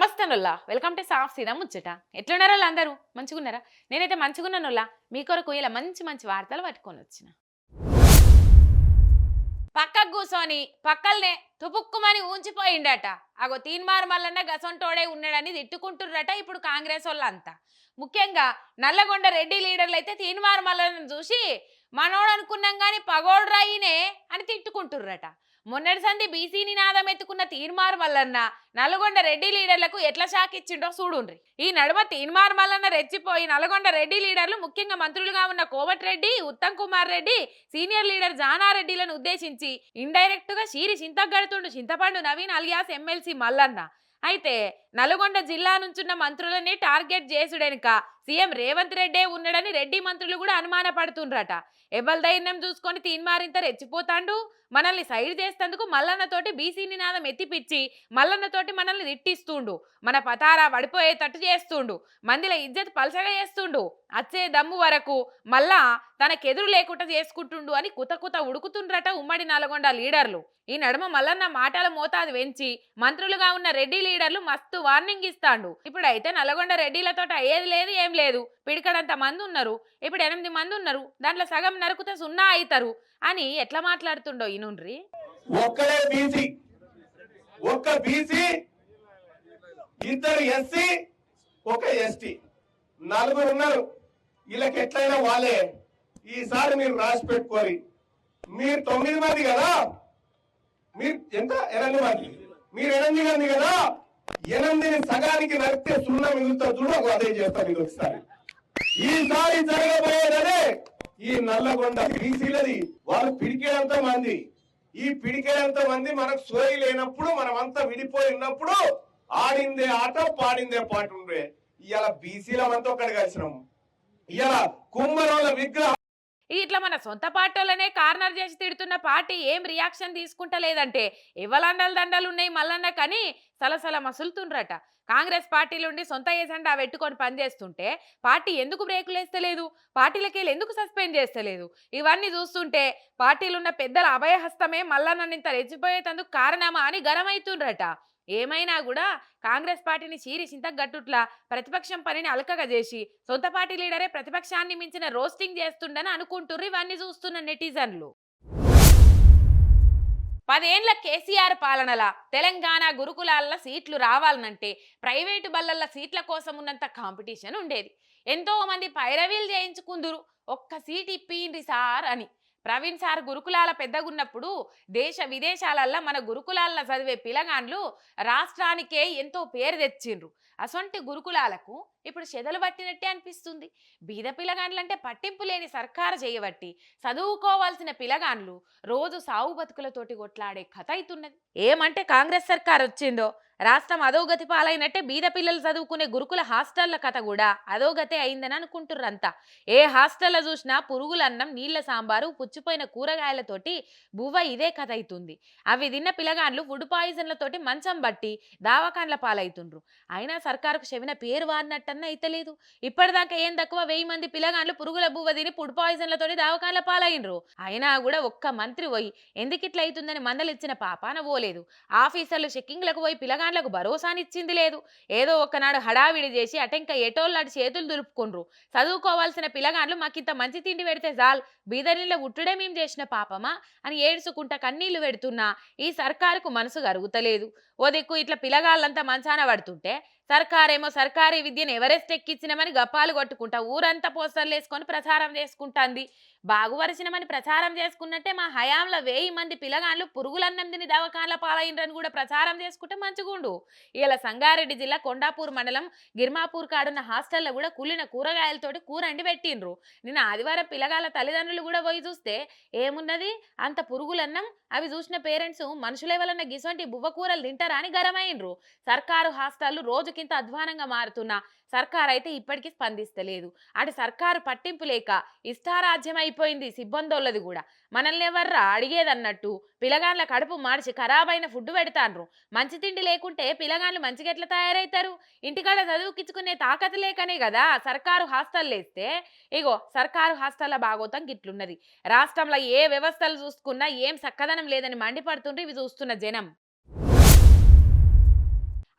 నమస్తే నొల్లా. Welcome to సాఫ్ సీదా ముచ్చట. ఎట్లున్నారా వాళ్ళు అందరూ? మంచిగున్నారా? నేనైతే మంచిగున్నా నొల్లా. మీ కొరకు ఇలా మంచి మంచి వార్తలు పట్టుకొని వచ్చిన. పక్కకు కూర్చొని పక్కల్నే తుపుక్కుమని ఊంచిపోయిండట. అగో తీన్మార్ మల్లన్న గసంటోడే ఉన్నాడని తిట్టుకుంటుర్రట ఇప్పుడు కాంగ్రెస్ వాళ్ళంతా. ముఖ్యంగా నల్లగొండ రెడ్డి లీడర్లు అయితే తీన్మార్ మల్లన్న చూసి మనోడు అనుకున్నాం కానీ పగోడు రాయినే అని తిట్టుకుంటుర్రట. మొన్నటి సంధి బీసీ నినాదం ఎత్తుకున్న తీర్మార్ మల్లన్న నల్గొండ రెడ్డి లీడర్లకు ఎట్లా షాక్ ఇచ్చిండో చూడుండ్రి. ఈ నడుమ తీర్మార్ మల్లన్న రెచ్చిపోయి నల్గొండ రెడ్డి లీడర్లు ముఖ్యంగా మంత్రులుగా ఉన్న కోమటిరెడ్డి ఉత్తమ్ కుమార్ రెడ్డి సీనియర్ లీడర్ జానారెడ్డిలను ఉద్దేశించి ఇండైరెక్ట్గా షీరి చింతగడుతుండు చింతపండు నవీన్ అలియాస్ ఎమ్మెల్సీ మల్లన్న. అయితే నల్గొండ జిల్లా నుంచున్న మంత్రులని టార్గెట్ చేసుడెనుక సీఎం రేవంత్ రెడ్డే ఉన్నాడని రెడ్డి మంత్రులు కూడా అనుమానపడుతుండ్రట. ఎవరి ధైర్యం చూసుకొని తీన్మారింత రెచ్చిపోతాండు. మనల్ని సైడ్ చేసేందుకు మల్లన్నతోటి బీసీ నినాదం ఎత్తిపిచ్చి మల్లన్నతోటి మనల్ని తిట్టిస్తుండు. మన పతారా పడిపోయేటట్టు చేస్తుండు. మందిల ఇజ్జత్ పలసగా చేస్తుండు. అచ్చే దమ్ము వరకు మళ్ళా తనకెదురు లేకుండా చేసుకుంటుండు అని కుత కుత ఉడుకుతుండ్రట ఉమ్మడి నల్గొండ లీడర్లు. ఈ నడుమ మల్లన్న మాటల మోతాదు వెంచి మంత్రులుగా ఉన్న రెడ్డి లీడర్లు మస్తు వార్నింగ్ ఇస్తాండు. ఇప్పుడైతే నల్గొండ రెడ్డిలతో అయ్యేది లేదు ఏం లేదు. పిడికడంత మంది ఉన్నారు ఇప్పుడు ఎనిమిది మంది ఉన్నారు దాంట్లో సగం నరుకుతే సున్నా అవుతారు అని ఎట్లా మాట్లాడుతుండో ఇనుండ్రి? ఒక్కడే బీసీ. ఒక్క బీసీ ఇద్దరు ఎస్సీ ఒక ఎస్టీ. నలుగురు ఉన్నారు వీళ్ళకి ఎట్లయినా వాళ్ళే. ఈసారి మీరు రాసి పెట్టుకోరి. మీరు తొమ్మిది మంది కదా? మీరు ఎంత? ఎనిమిది మంది. మీరు ఎనిమిది మంది కదా? ఎనిమిదిని సగానికి నడితే సున్నా మిగులుతా చూడు ఒక అదే చేస్తా మీరు ఒకసారి. ఈసారి జరగబోయేదనే ఈ నల్లగొండ బీసీలది. వాళ్ళు పిడికేంత మంది. ఈ పిడికేంత మంది మనకు సోయి లేనప్పుడు మనమంతా విడిపోయి ఉన్నప్పుడు ఆడిందే ఆట పాడిందే పాట ఉండే ఇవాళ బీసీలమంతా ఒకటి కలిసినాం. ఇవాళ కుమ్మరోళ్ళ విగ్రహం ఇట్లా మన సొంత పార్టీలనే కార్నర్ చేసి తిడుతున్న పార్టీ ఏం రియాక్షన్ తీసుకుంటలేదంటే ఇవ్వలండలు దండలు ఉన్నాయి మల్లన్న కానీ సలసల మసులుతుండ్రట. కాంగ్రెస్ పార్టీలుండి సొంత ఏజెండా పెట్టుకొని పనిచేస్తుంటే పార్టీ ఎందుకు బ్రేకులు వేస్తలేదు? పార్టీలకి ఎందుకు సస్పెండ్ చేస్తలేదు? ఇవన్నీ చూస్తుంటే పార్టీలున్న పెద్దల అభయహస్తమే మల్లన్న ఇంత రెచ్చిపోయేటందుకు కారణమా అని గరమవుతుండ్రట ఏమైనా కూడా కాంగ్రెస్ పార్టీని చీరి చింతగట్టుట్లా ప్రతిపక్షం పనిని అలకగా చేసి సొంత పార్టీ లీడరే ప్రతిపక్షాన్ని మించిన రోస్టింగ్ చేస్తుండని అనుకుంటుర్రు ఇవన్నీ చూస్తున్న నెటిజన్లు. పదేండ్ల కేసీఆర్ పాలనల తెలంగాణ గురుకులాల సీట్లు రావాలనంటే ప్రైవేటు బల్లల సీట్ల కోసం ఉన్నంత కాంపిటీషన్ ఉండేది. ఎంతో మంది పైరవీలు చేయించుకుందురు ఒక్క సీట్ ఇప్పిండ్రి సార్ అని. ప్రవీణ్ సార్ గురుకులాల పెద్దగున్నప్పుడు దేశ విదేశాలల్లో మన గురుకులాల్లో చదివే పిలగాండ్లు రాష్ట్రానికే ఎంతో పేరు తెచ్చిండ్రు. అసొంటి గురుకులాలకు ఇప్పుడు చెదలు పట్టినట్టే అనిపిస్తుంది. బీద పిలగాండ్లంటే పట్టింపు లేని సర్కారు చేయబట్టి చదువుకోవాల్సిన పిలగాండ్లు రోజు సావు బతుకులతోటి కొట్లాడే కథ అవుతున్నది ఏమంటే కాంగ్రెస్ సర్కార్ వచ్చిందో? రాష్ట్రం అధోగతి పాలైనట్టే బీద పిల్లలు చదువుకునే గురుకుల హాస్టళ్ళ కథ కూడా అధోగతి అయిందని అనుకుంటుర్రంతా. ఏ హాస్టల్లో చూసినా పురుగులన్నం నీళ్ళ సాంబారు పుచ్చిపోయిన కూరగాయలతోటి బువ్వ ఇదే కథ అవుతుంది అవి తిన్న పిలగాండ్లు ఫుడ్ పాయిజన్లతోటి మంచం బట్టి దావకాండ్ల పాలవుతుండ్రు అయినా సర్కారుకు చెవిన పేరు వారినట్టన్న అయితలేదు ఇప్పటిదాకా ఏం తక్కువ వెయ్యి మంది పిలగాండ్లు పురుగుల బువ్వ తిని ఫుడ్ పాయిజన్లతోటి దావకాండ్ల పాలైనరు అయినా కూడా ఒక్క మంత్రి పోయి ఎందుకు ఇట్లా అవుతుందని మందలిచ్చిన పాపాన పోలేదు. ఆఫీసర్లు చెక్కింగ్లకు పోయి పిలగాండ్లకు భరోసానిచ్చింది లేదు. ఏదో ఒక్కనాడు హడావిడి చేసి అటెంక ఎటోళ్ళాడి చేతులు దులుపుకుండ్రు. చదువుకోవాల్సిన పిలగాండ్లు మాకింత మంచి తిండి పెడితే జాల్ బీదరిలో ఉట్టుడే మేము చేసిన పాపమా? అని ఏడ్చుకుంటా కన్నీళ్ళు పెడుతున్నా ఈ సర్కారుకు మనసు కరుగుతలేదు. ఓ దిక్కు ఇట్లా పిలగాళ్ళంతా మంచాన పడుతుంటే సర్కారేమో సర్కారీ విద్యను ఎవరెస్ట్ ఎక్కించినామని గప్పాలు కొట్టుకుంటా ఊరంతా పోస్టర్లు వేసుకొని ప్రచారం చేసుకుంటాంది. బాగువరిచినమని ప్రచారం చేసుకున్నట్టే మా హయాంలో వెయ్యి మంది పిలగాళ్ళు పురుగులన్నం తిని దవకాన్ల పాలైండ్రని కూడా ప్రచారం చేసుకుంటే మంచిగుండు. ఇలా సంగారెడ్డి జిల్లా కొండాపూర్ మండలం గిర్మాపూర్ కాడున్న హాస్టల్లో కూడా కుళ్ళిన కూరగాయలతోటి కూర అండి పెట్టిండ్రు నిన్న ఆదివారం పిల్లగాళ్ళ తల్లిదండ్రులు కూడా పోయి చూస్తే ఏమున్నది? అంత పురుగులన్నం? అవి చూసిన పేరెంట్స్ మనుషుల వలన గిసొంటి బువ్వ కూరలు తింటారా అని గరమైండ్రు. సర్కారు హాస్టల్లు రోజుకింత అధ్వానంగా మారుతున్నా. సర్కార్ అయితే ఇప్పటికీ స్పందిస్తలేదు. అటు సర్కారు పట్టింపు లేక ఇష్టారాజ్యం అయిపోయింది సిబ్బందోళ్ళది కూడా మనల్ని ఎవర్రా అడిగేదన్నట్టు పిలగాన్ల కడుపు మార్చి ఖరాబైన ఫుడ్ పెడతాండ్రు మంచి తిండి లేకుంటే పిలగాన్లు మంచిగా ఎట్లా తయారవుతారు ఇంటికాడ చదువుకిచ్చుకునే తాకత లేకనే కదా సర్కారు హాస్టల్ వేస్తే ఇగో సర్కారు హాస్టల్ల భాగోతం గిట్లున్నది. రాష్ట్రంలో ఏ వ్యవస్థలు చూసుకున్నా ఏం చక్కదనం లేదని మండిపడుతుండ్రు ఇవి చూస్తున్న జనం.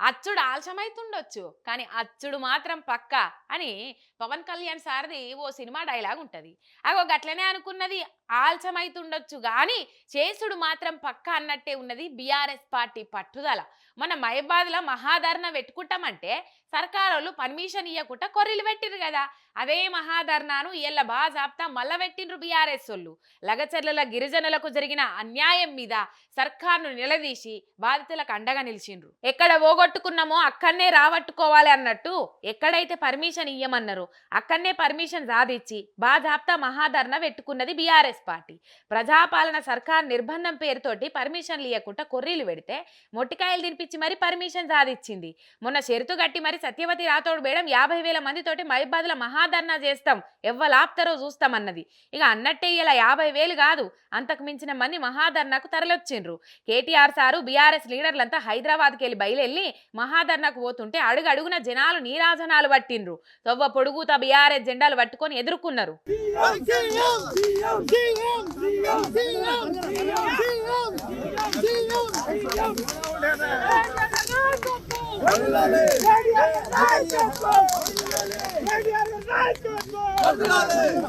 అచ్చుడు ఆలస్యమైతుండొచ్చు. కానీ అచ్చుడు మాత్రం పక్క అని పవన్ కళ్యాణ్ సార్ది ఓ సినిమా డైలాగ్ ఉంటుంది. అగో గట్లనే అనుకున్నది ఆలస్యమైతుండొచ్చు కానీ చేసుడు మాత్రం పక్క అన్నట్టే ఉన్నది బీఆర్ఎస్ పార్టీ పట్టుదల. మన మహబాద్లో మహాధరణ పెట్టుకుంటామంటే సర్కారోళ్ళు పర్మిషన్ ఇవ్వకుండా కొర్రీలు పెట్టిరు కదా. అదే మహాధర్నాను ఇళ్ళ బాగా జాప్తా మళ్ళా పెట్టిండ్రు బీఆర్ఎస్ వాళ్ళు లగచర్ల గిరిజనులకు జరిగిన అన్యాయం మీద సర్కార్ను నిలదీసి బాధితులకు అండగా నిలిచిండ్రు. ఎక్కడ పోగొట్టుకున్నామో అక్కడనే రాబట్టుకోవాలి అన్నట్టు ఎక్కడైతే పర్మిషన్ ఇయ్యమన్నారో అక్కడనే పర్మిషన్ సాధిచ్చి బాజాప్తా మహాధరణ పెట్టుకున్నది బీఆర్ఎస్ పార్టీ. ప్రజాపాలన సర్కార్ నిర్బంధం పేరుతోటి పర్మిషన్లు ఇవ్వకుండా కొర్రీలు పెడితే మొట్టికాయలు తినిపించి మరి పర్మిషన్ సాధించింది మొన్న షెరుతు గట్టి మరి సత్యవతి రాథోడ్ మేడం యాభై వేల మందితోటి మైబాద్ల మహాధర్ణ చేస్తాం ఎవ్వలాప్తరో చూస్తామన్నది. ఇక అన్నట్టే ఇలా యాభై వేలు కాదు అంతకు మించిన మంది మహాధర్నాకు తరలొచ్చిండ్రు. కేటీఆర్ సారు బీఆర్ఎస్ లీడర్లంతా హైదరాబాద్కి వెళ్ళి బయలుదేరి మహాధర్నాకు పోతుంటే అడుగు అడుగున జనాలు నీరాజనాలు పట్టిండ్రు. తొవ్వ పొడుగు పొడుగుతా బీఆర్ఎస్ జెండాలు పట్టుకొని ఎదుర్కొన్నారు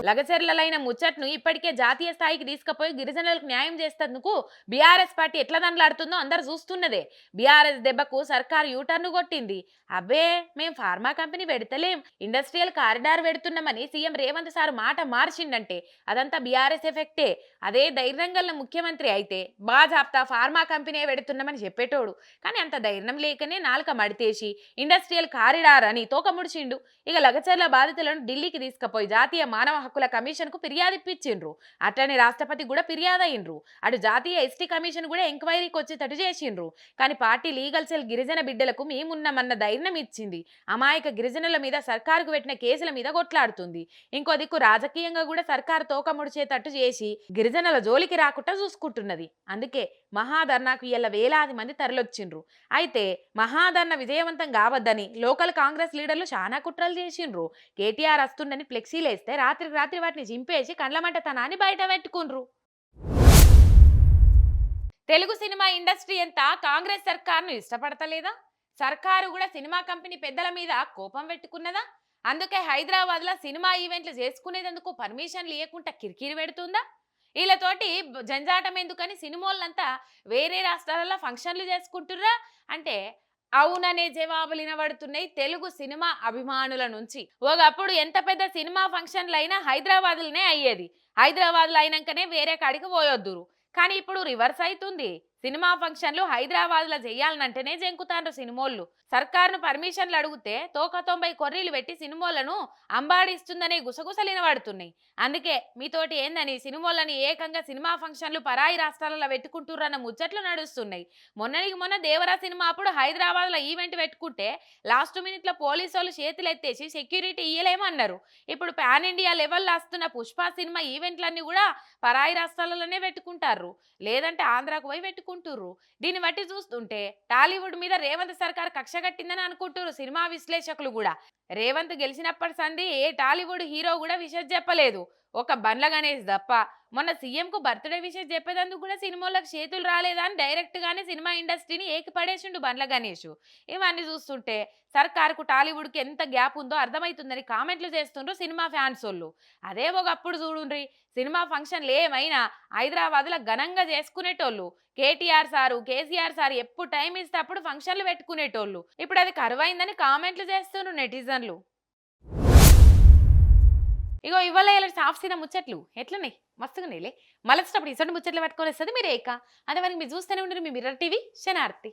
లగచర్లలైన ముచ్చట్ను ఇప్పటికే జాతీయ స్థాయికి తీసుకుపోయి గిరిజనులకు న్యాయం చేస్తేందుకు బీఆర్ఎస్ పార్టీ ఎట్లా దండలాడుతుందో అందరు చూస్తున్నదే. బీఆర్ఎస్ దెబ్బకు సర్కారు యూటర్న్ కొట్టింది. అబ్బే మేం ఫార్మా కంపెనీ పెడతలేం. ఇండస్ట్రియల్ కారిడార్ పెడుతున్నామని సీఎం రేవంత్ సార్ మాట మార్చిండంటే అదంతా బీఆర్ఎస్ ఎఫెక్టే. అదే ధైర్యం గల ముఖ్యమంత్రి అయితే బాజాప్తా ఫార్మా కంపెనీ పెడుతున్నామని చెప్పేటోడు. కానీ అంత ధైర్యం లేకనే నాలుక మడితేసి ఇండస్ట్రియల్ కారిడార్ అని తోక ముడిచిండు. ఇక లగచర్ల బాధితులను ఢిల్లీకి తీసుకుపోయి జాతీయ మానవ హక్కుల కమిషన్కు ఫిర్యాదు ఇప్పించిండ్రు అట్లనే రాష్ట్రపతి కూడా ఫిర్యాదు అయిండ్రు అటు జాతీయ ఎస్టీ కమిషన్ కూడా ఎంక్వైరీకి వచ్చేటట్టు చేసిండ్రు. కానీ పార్టీ లీగల్ సెల్ గిరిజన బిడ్డలకు మేమున్నామన్న ధైర్యం ఇచ్చింది. అమాయక గిరిజనుల మీద సర్కారుకు పెట్టిన కేసుల మీద కొట్లాడుతుంది. ఇంకో దిక్కు రాజకీయంగా కూడా సర్కారు తోకముడిచేటట్టు చేసి గిరిజనుల జోలికి రాకుండా చూసుకుంటున్నది. అందుకే మహాధర్నాకు ఇయ్యాల వేలాది మంది తరలొచ్చిండ్రు. అయితే మహాధర్న విజయవంతం కావద్దని లోకల్ కాంగ్రెస్ లీడర్లు చాలా కుట్రలు చేసిండ్రు. కేటీఆర్ వస్తుండని ఫ్లెక్సీలు వేస్తే రాత్రికి రాత్రి వాటిని చింపేసి కండ్లమంటతనాన్ని బయట పెట్టుకుండ్రు. తెలుగు సినిమా ఇండస్ట్రీ ఎంత? కాంగ్రెస్ సర్కార్ను ఇష్టపడతలేదా? సర్కారు కూడా సినిమా కంపెనీ పెద్దల మీద కోపం పెట్టుకున్నదా? అందుకే హైదరాబాద్లో సినిమా ఈవెంట్లు చేసుకునేందుకు పర్మిషన్లు ఇవ్వకుండా కిరికిరి పెడుతుందా? వీళ్ళతోటి జంజాటం ఎందుకని సినిమాలంతా వేరే రాష్ట్రాలలో ఫంక్షన్లు చేసుకుంటుర్రా? అంటే అవుననే జవాబులు వినబడుతున్నాయి తెలుగు సినిమా అభిమానుల నుంచి. ఒకప్పుడు ఎంత పెద్ద సినిమా ఫంక్షన్లు అయినా హైదరాబాద్లోనే అయ్యేది. హైదరాబాద్లో అయినాకనే వేరే కాడికి పోయొద్దురు. కానీ ఇప్పుడు రివర్స్ అవుతుంది సినిమా ఫంక్షన్లు హైదరాబాద్లో చేయాలనంటేనే జంకుతాండ్రు సినిమోళ్ళు. సర్కారును పర్మిషన్లు అడిగితే తోక తొంభై కొర్రీలు పెట్టి సినిమోలను అంబాడిస్తుందనే గుసగుసలిన వినబడుతున్నాయి అందుకే మీతోటి ఏందని సినిమోళ్ళని ఏకంగా సినిమా ఫంక్షన్లు పరాయి రాష్ట్రాలలో పెట్టుకుంటుర్రన్న ముచ్చట్లు నడుస్తున్నాయి. మొన్నటికి మొన్న దేవరా సినిమా అప్పుడు హైదరాబాద్లో ఈవెంట్ పెట్టుకుంటే లాస్ట్ మినిట్లో పోలీసు వాళ్ళు చేతులు ఎత్తేసి సెక్యూరిటీ ఇయ్యలేమన్నారు. ఇప్పుడు పాన్ ఇండియా లెవెల్లో వస్తున్న పుష్ప సినిమా ఈవెంట్లన్నీ కూడా పరాయి రాష్ట్రాలలోనే పెట్టుకుంటారు లేదంటే ఆంధ్రాకు పోయి పెట్టుకుంటారు. అనుకుంటుర్రు. దీన్ని బట్టి చూస్తుంటే టాలీవుడ్ మీద రేవంత్ సర్కార్ కక్ష కట్టిందని అనుకుంటున్నారు సినిమా విశ్లేషకులు కూడా. రేవంత్ గెలిచినప్పటి సంది ఏ టాలీవుడ్ హీరో కూడా విషయం చెప్పలేదు. ఒక బండ్ల గణేష్ తప్ప. మొన్న సీఎంకు బర్త్డే విషయం చెప్పేదందుకు కూడా సినిమాలకు చేతులు రాలేదా అని డైరెక్ట్గానే సినిమా ఇండస్ట్రీని ఏకిపడేసిండు బండ్ల గణేష్. ఇవన్నీ చూస్తుంటే సర్కార్కు టాలీవుడ్కి ఎంత గ్యాప్ ఉందో అర్థమవుతుందని కామెంట్లు చేస్తుండ్రు సినిమా ఫ్యాన్స్ వాళ్ళు అదే ఒకప్పుడు చూడుండ్రి సినిమా ఫంక్షన్లు ఏమైనా హైదరాబాద్లో ఘనంగా చేసుకునేటోళ్ళు. కేటీఆర్ సారు కేసీఆర్ సార్ ఎప్పుడు టైం ఇస్తే అప్పుడు ఫంక్షన్లు పెట్టుకునేటోళ్ళు. ఇప్పుడు అది కరువైందని కామెంట్లు చేస్తుండ్రు నెటిజన్లు. ఇగో ఇవాళ ఇలా సాఫ్సిన ముచ్చట్లు. ఎట్లనే మస్తుగా నేలే మళ్ళీ ఇసటి ముచ్చట్లు పట్టుకొని వస్తుంది మీరు ఏక అదే మరి మీరు చూస్తూనే ఉండరు మీ మిర్రర్ టీవీ. శనార్తి.